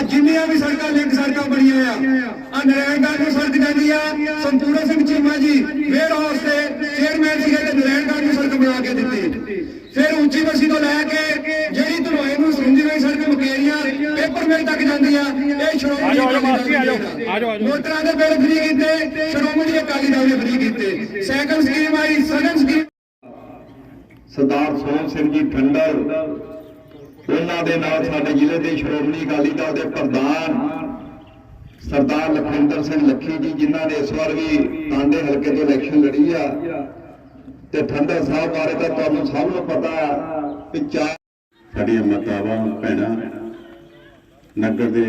ਅੱਜ ਜਿੰਨੀਆਂ ਵੀ ਸੜਕਾਂ ਲਿੰਕ ਸੜਕਾਂ ਬਣੀਆਂ ਆ ਆ ਨਰੈਣਗੜ੍ਹ ਨੂੰ ਸੜਕ ਜਾਂਦੀ ਆ ਸੰਪੂਰਨ ਸਿੰਘ ਚੀਮਾ ਜੀ ਵੇਅਰ ਹਾਊਸ ਤੇ ਚੇਅਰਮੈਨ ਸੀਗੇ ਤੇ ਨਰੈਣਗੜ੍ਹ ਨੂੰ ਸੜਕ ਬਣਾ ਕੇ ਦਿੱਤੀ ਫਿਰ ਉੱਚੀ ਬਸੀ ਤੋਂ ਲੈ ਕੇ ਜਿਹੜੀ ਧਨੋਏ ਨੂੰ ਸੁਣਦੀ ਹੋਈ ਸੜਕ ਮੁਕੇਰੀਆਂ ਪੇਪਰ ਮਿਲ ਤੱਕ ਜਾਂਦੀ ਆ ਇਹ ਸ਼੍ਰੋਮਣੀ ਅਕਾਲੀ ਦਲ ਆਜੋ, ਦੀ ਆ। ਆਜੋ, ਆਜੋ। ਮੋਟਰਾਂ ਦੇ ਬਿੱਲ ਫ੍ਰੀ ਕੀਤੇ ਸ਼੍ਰੋਮਣੀ ਅਕਾਲੀ ਦਲ ਨੇ ਫ੍ਰੀ ਕੀਤੇ ਸਾਈਕਲ ਸਕੀਮ ਆਈ ਸਗਨ ਸਕੀਮ ਸਰਦਾਰ ਸੋਹਣ ਸਿੰਘ ਜੀ ਠੰਡਰ ਉਹਨਾਂ ਦੇ ਨਾਲ ਸਾਡੇ ਜ਼ਿਲ੍ਹੇ ਦੇ ਸ਼੍ਰੋਮਣੀ ਅਕਾਲੀ ਦਲ ਦੇ ਪ੍ਰਧਾਨ ਸਰਦਾਰ ਲਖਵਿੰਦਰ ਸਿੰਘ ਲੱਖੀ ਜੀ ਜਿਨ੍ਹਾਂ ਨੇ ਇਸ ਵਾਰ ਵੀ ਤਾਂਡੇ ਹਲਕੇ ਤੋਂ ਇਲੈਕਸ਼ਨ ਲੜੀ ਆ। ਤੇ ਠੰਡਰ ਸਾਹਿਬ ਬਾਰੇ ਤਾਂ ਤੁਹਾਨੂੰ ਸਭ ਨੂੰ ਪਤਾ ਕਿ ਚਾਰ ਸਾਡੀਆਂ ਮਾਤਾਵਾਂ ਭੈਣਾਂ ਨਗਰ ਦੇ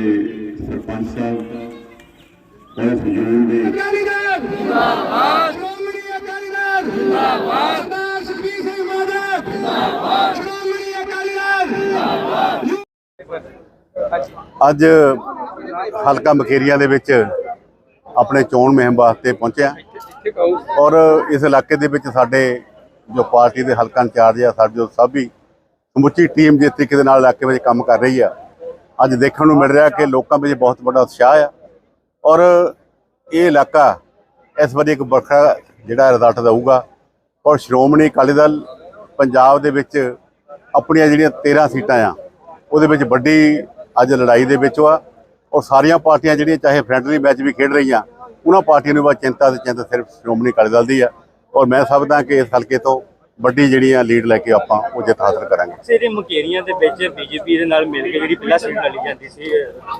ਸਰਪੰਚ ਸਾਹਿਬ ਉਹਦੇ ਫਜ਼ੂਲ ਦੇ ਅਕਾਲੀ ਦਲ ਜਿੰਦਾਬਾਦ ਸ਼੍ਰੋਮਣੀ ਅਕਾਲੀ ਦਲ ਜਿੰਦਾਬਾਦ ਸਰਦਾਰ ਸੁਖਬੀਰ ਸਿੰਘ ਬਾਦਲ ਜਿੰਦਾਬਾਦ ਸ਼੍ਰੋਮਣੀ ਅਕਾਲੀ ਦਲ ਅੱਜ ਹਲਕਾ ਮਕੇਰੀਆਂ ਦੇ ਵਿੱਚ ਆਪਣੇ ਚੋਣ ਮੁਹਿੰਮ ਵਾਸਤੇ ਪਹੁੰਚਿਆ ਔਰ ਇਸ ਇਲਾਕੇ ਦੇ ਵਿੱਚ ਸਾਡੇ ਜੋ ਪਾਰਟੀ ਦੇ ਹਲਕਾ ਇੰਚਾਰਜ ਆ, ਸਾਡੇ ਜੋ ਸਾਬੀ ਸਮੁੱਚੀ ਟੀਮ ਜਿਸ ਤਰੀਕੇ ਦੇ ਨਾਲ ਇਲਾਕੇ ਵਿੱਚ ਕੰਮ ਕਰ ਰਹੀ ਆ, ਅੱਜ ਦੇਖਣ ਨੂੰ ਮਿਲ ਰਿਹਾ ਕਿ ਲੋਕਾਂ ਵਿੱਚ ਬਹੁਤ ਵੱਡਾ ਉਤਸ਼ਾਹ ਆ। ਔਰ ਇਹ ਇਲਾਕਾ ਇਸ ਵਾਰੀ ਇੱਕ ਵੱਖਰਾ ਜਿਹੜਾ ਰਿਜ਼ਲਟ ਦਊਗਾ। ਔਰ ਸ਼੍ਰੋਮਣੀ ਅਕਾਲੀ ਦਲ ਪੰਜਾਬ ਦੇ ਵਿੱਚ ਆਪਣੀਆਂ ਜਿਹੜੀਆਂ 13 ਸੀਟਾਂ ਆ ਉਹਦੇ ਵਿੱਚ ਵੱਡੀ ਅੱਜ ਲੜਾਈ ਦੇ ਵਿੱਚ ਆ ਔਰ ਸਾਰੀਆਂ ਪਾਰਟੀਆਂ ਜਿਹੜੀਆਂ ਚਾਹੇ ਫਰੈਂਡਲੀ ਮੈਚ ਵੀ ਖੇਡ ਰਹੀਆਂ ਉਹਨਾਂ ਪਾਰਟੀਆਂ ਨੂੰ ਬਸ ਚਿੰਤਾ ਤੇ ਚਿੰਤਾ ਸਿਰਫ ਸ਼੍ਰੋਮਣੀ ਅਕਾਲੀ ਦਲ ਦੀ ਆ। ਔਰ ਮੈਂ ਸਮਝਦਾ ਕਿ ਇਸ ਹਲਕੇ ਤੋਂ ਵੱਡੀ ਜਿਹੜੀ ਆ ਲੀਡ ਲੈ ਕੇ ਆਪਾਂ ਉਹ ਜਿੱਤ ਹਾਸਲ ਕਰਾਂਗੇ। ਜਿਹੜੇ ਮੁਕੇਰੀਆਂ ਦੇ ਵਿੱਚ ਬੀਜੇਪੀ ਦੇ ਨਾਲ ਮਿਲ ਕੇ ਜਿਹੜੀ ਪਹਿਲਾ ਸੀਟ ਜਾਂਦੀ ਸੀ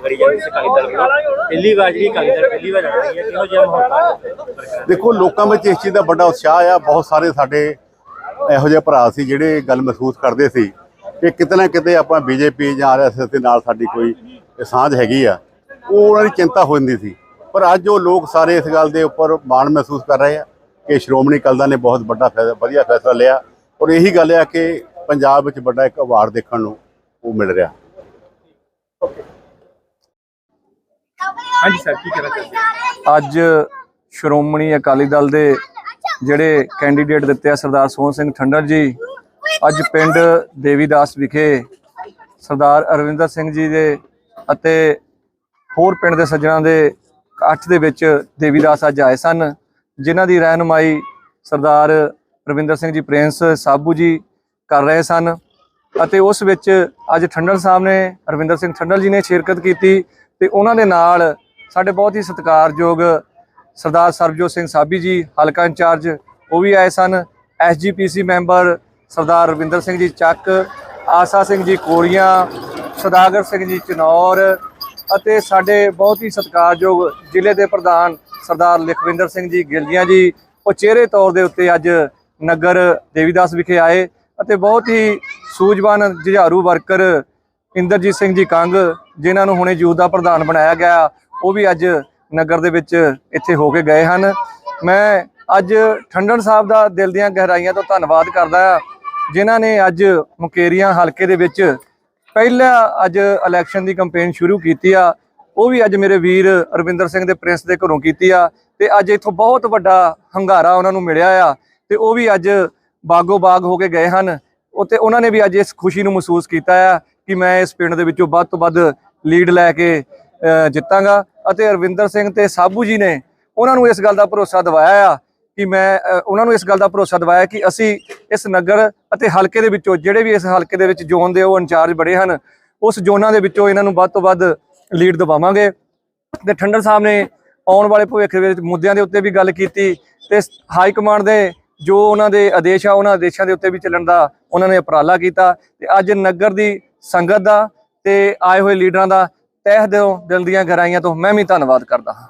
ਲੜੀ ਜਾਂਦੀ ਸੀ ਅਕਾਲੀ ਦਲ ਵੱਲੋਂ ਪਹਿਲੀ ਵਾਰ ਜਿਹੜੀ ਅਕਾਲੀ ਦਲ ਪਹਿਲੀ ਵਾਰ ਰਹੀ ਹੈ ਕਿਹੋ ਜਿਹਾ ਮਾਹੌਲ ਦੇਖੋ ਲੋਕਾਂ ਵਿੱਚ ਇਸ ਚੀਜ਼ ਦਾ ਵੱਡਾ ਉਤਸ਼ਾਹ ਆ। ਬਹੁਤ ਸਾਰੇ ਸਾਡੇ ਇਹੋ ਜਿਹੇ ਭਰਾ ਸੀ ਜਿਹੜੇ ਗੱਲ ਮਹਿਸੂਸ ਕਰਦੇ ਸੀ ਕਿ ਕਿਤੇ ਨਾ ਕਿਤੇ ਆਪਾਂ ਬੀਜੇਪੀ ਜਾਂ ਆਰਐਸਐਸ ਦੇ ਨਾਲ ਸਾਡੀ ਕੋਈ ਸਾਂਝ ਹੈਗੀ ਆ ਉਹ ਉਹਨਾਂ ਦੀ ਚਿੰਤਾ ਹੋ ਜਾਂਦੀ ਸੀ। ਪਰ ਅੱਜ ਉਹ ਲੋਕ ਸਾਰੇ ਇਸ ਗੱਲ ਦੇ ਉੱਪਰ ਮਾਣ ਮਹਿਸੂਸ ਕਰ ਰਹੇ ਆ ਕਿ ਸ਼੍ਰੋਮਣੀ ਅਕਾਲੀ ਦਲ ਨੇ ਬਹੁਤ ਵੱਡਾ ਫੈਸਲਾ ਵਧੀਆ ਫੈਸਲਾ ਲਿਆ ਔਰ ਇਹੀ ਗੱਲ ਆ ਕਿ ਪੰਜਾਬ ਵਿੱਚ ਵੱਡਾ ਇੱਕ ਅਵਾਰਡ ਦੇਖਣ ਨੂੰ ਉਹ ਮਿਲ ਰਿਹਾ। ਹਾਂਜੀ ਸਰ ਕੀ ਕਹਿਣਾ ਚਾਹੁੰਦੇ ਅੱਜ ਸ਼੍ਰੋਮਣੀ ਅਕਾਲੀ ਦਲ ਦੇ ਜਿਹੜੇ ਕੈਂਡੀਡੇਟ ਦਿੱਤੇ ਆ ਸਰਦਾਰ ਸੋਹਣ ਸਿੰਘ ਠੰਡਰ ਜੀ ਅੱਜ ਪਿੰਡ ਦੇਵੀਦਾਸ ਵਿਖੇ ਸਰਦਾਰ ਅਰਵਿੰਦਰ ਸਿੰਘ ਜੀ ਦੇ ਅਤੇ ਹੋਰ ਪਿੰਡ ਦੇ ਸੱਜਣਾਂ ਦੇ ਇਕੱਠ ਦੇ ਵਿੱਚ ਦੇਵੀਦਾਸ ਅੱਜ ਆਏ ਸਨ, ਜਿਨ੍ਹਾਂ ਦੀ ਰਹਿਨੁਮਾਈ ਸਰਦਾਰ ਰਵਿੰਦਰ ਸਿੰਘ ਜੀ, ਪ੍ਰਿੰਸ ਸਾਬੂ ਜੀ ਕਰ ਰਹੇ ਸਨ ਅਤੇ ਉਸ ਵਿੱਚ ਅੱਜ ਠੰਡਲ ਸਾਹਿਬ ਨੇ, ਰਵਿੰਦਰ ਸਿੰਘ ਠੰਡਲ ਜੀ ਨੇ ਸ਼ਿਰਕਤ ਕੀਤੀ ਤੇ ਉਹਨਾਂ ਦੇ ਨਾਲ ਸਾਡੇ ਬਹੁਤ ਹੀ ਸਤਿਕਾਰਯੋਗ ਸਰਦਾਰ ਸਰਬਜੋਤ ਸਿੰਘ ਸਾਬੀ ਜੀ, ਹਲਕਾ ਇੰਚਾਰਜ, ਉਹ ਵੀ ਆਏ ਸਨ ਐਸਜੀਪੀਸੀ ਮੈਂਬਰ ਸਰਦਾਰ ਰਵਿੰਦਰ ਸਿੰਘ ਜੀ ਚੱਕ, ਆਸਾ ਸਿੰਘ ਜੀ ਕੋਰੀਆਂ, ਸਦਾਗਰ ਸਿੰਘ ਜੀ ਚਨੌਰ ਅਤੇ ਸਾਡੇ ਬਹੁਤ ਹੀ ਸਤਿਕਾਰਯੋਗ ਜ਼ਿਲ੍ਹੇ ਦੇ ਪ੍ਰਧਾਨ ਸਰਦਾਰ ਲਖਵਿੰਦਰ ਸਿੰਘ ਜੀ ਗਿਲਜੀਆਂ ਜੀ, ਉਹ ਚਿਹਰੇ ਤੌਰ ਦੇ ਉੱਤੇ ਅੱਜ ਨਗਰ ਦੇਵੀਦਾਸ ਵਿਖੇ ਆਏ ਅਤੇ ਬਹੁਤ ਹੀ ਸੂਝਵਾਨ ਜੁਝਾਰੂ ਵਰਕਰ ਇੰਦਰਜੀਤ ਸਿੰਘ ਜੀ ਕੰਗ, ਜਿਨ੍ਹਾਂ ਨੂੰ ਹੁਣੇ ਯੂਥ ਦਾ ਪ੍ਰਧਾਨ ਬਣਾਇਆ ਗਿਆ, ਉਹ ਵੀ ਅੱਜ ਨਗਰ ਦੇ ਵਿੱਚ ਇੱਥੇ ਹੋ ਕੇ ਗਏ ਹਨ। ਮੈਂ ਅੱਜ ਠੰਡਨ ਸਾਹਿਬ ਦਾ ਦਿਲ ਦੀਆਂ ਗਹਿਰਾਈਆਂ ਤੋਂ ਧੰਨਵਾਦ ਕਰਦਾ ਹਾਂ। ਜਿਨ੍ਹਾਂ ਨੇ ਅੱਜ ਮੁਕੇਰੀਆਂ ਹਲਕੇ ਦੇ ਵਿੱਚ ਪਹਿਲਾ ਅੱਜ ਇਲੈਕਸ਼ਨ ਦੀ ਕੈਂਪੇਨ ਸ਼ੁਰੂ ਕੀਤੀ ਆ, ਉਹ ਵੀ ਅੱਜ ਮੇਰੇ ਵੀਰ ਅਰਵਿੰਦਰ ਸਿੰਘ ਦੇ ਪ੍ਰਿੰਸ ਦੇ ਘਰੋਂ ਕੀਤੀ ਆ ਤੇ ਅੱਜ ਇੱਥੋਂ ਬਹੁਤ ਵੱਡਾ ਹੰਗਾਰਾ ਉਹਨਾਂ ਨੂੰ ਮਿਲਿਆ ਆ ਤੇ ਉਹ ਵੀ ਅੱਜ ਬਾਗੋ ਬਾਗ ਹੋ ਕੇ ਗਏ ਹਨ। ਉਤੇ ਉਹਨਾਂ ਨੇ ਵੀ ਅੱਜ ਇਸ ਖੁਸ਼ੀ ਨੂੰ ਮਹਿਸੂਸ ਕੀਤਾ ਆ ਕਿ ਮੈਂ ਇਸ ਪਿੰਡ ਦੇ ਵਿੱਚੋਂ ਵੱਧ ਤੋਂ ਵੱਧ ਲੀਡ ਲੈ ਕੇ ਜਿੱਤਾਂਗਾ ਅਤੇ ਅਰਵਿੰਦਰ ਸਿੰਘ ਤੇ ਸਾਬੂ ਜੀ ਨੇ ਉਹਨਾਂ ਨੂੰ ਇਸ ਗੱਲ ਦਾ ਭਰੋਸਾ ਦਿਵਾਇਆ ਆ ਕਿ ਮੈਂ ਉਹਨਾਂ ਨੂੰ ਇਸ ਗੱਲ ਦਾ ਭਰੋਸਾ ਦਿਵਾਇਆ ਕਿ ਅਸੀਂ ਇਸ ਨਗਰ ਅਤੇ ਹਲਕੇ ਦੇ ਵਿੱਚੋਂ ਜਿਹੜੇ ਵੀ ਇਸ ਹਲਕੇ ਦੇ ਵਿੱਚ ਜ਼ੋਨ ਦੇ ਉਹ ਇੰਚਾਰਜ ਬੜੇ ਹਨ, ਉਸ ਜ਼ੋਨਾਂ ਦੇ ਵਿੱਚੋਂ ਇਹਨਾਂ ਨੂੰ ਵੱਧ ਤੋਂ ਵੱਧ ਲੀਡ ਦਿਵਾਵਾਂਗੇ। ਤੇ ਠੰਡਰ ਸਾਹਿਬ ਨੇ ਆਉਣ ਵਾਲੇ ਭਵਿੱਖ ਦੇ ਵਿੱਚ ਮੁੱਦਿਆਂ ਦੇ ਉੱਤੇ ਵੀ ਗੱਲ ਕੀਤੀ ਤੇ ਹਾਈ ਕਮਾਂਡ ਦੇ ਜੋ ਉਹਨਾਂ ਦੇ ਆਦੇਸ਼ ਆ, ਉਹਨਾਂ ਆਦੇਸ਼ਾਂ ਦੇ ਉੱਤੇ ਵੀ ਚੱਲਣ ਦਾ ਉਹਨਾਂ ਨੇ ਉਪਰਾਲਾ ਕੀਤਾ ਤੇ ਅੱਜ ਨਗਰ ਦੀ ਸੰਗਤ ਦਾ ਤੇ ਆਏ ਹੋਏ ਲੀਡਰਾਂ ਦਾ ਤਹਿ ਦਿਲੋਂ ਦਿਲ ਦੀਆਂ ਗਹਿਰਾਈਆਂ ਤੋਂ ਮੈਂ ਵੀ ਧੰਨਵਾਦ ਕਰਦਾ ਹਾਂ।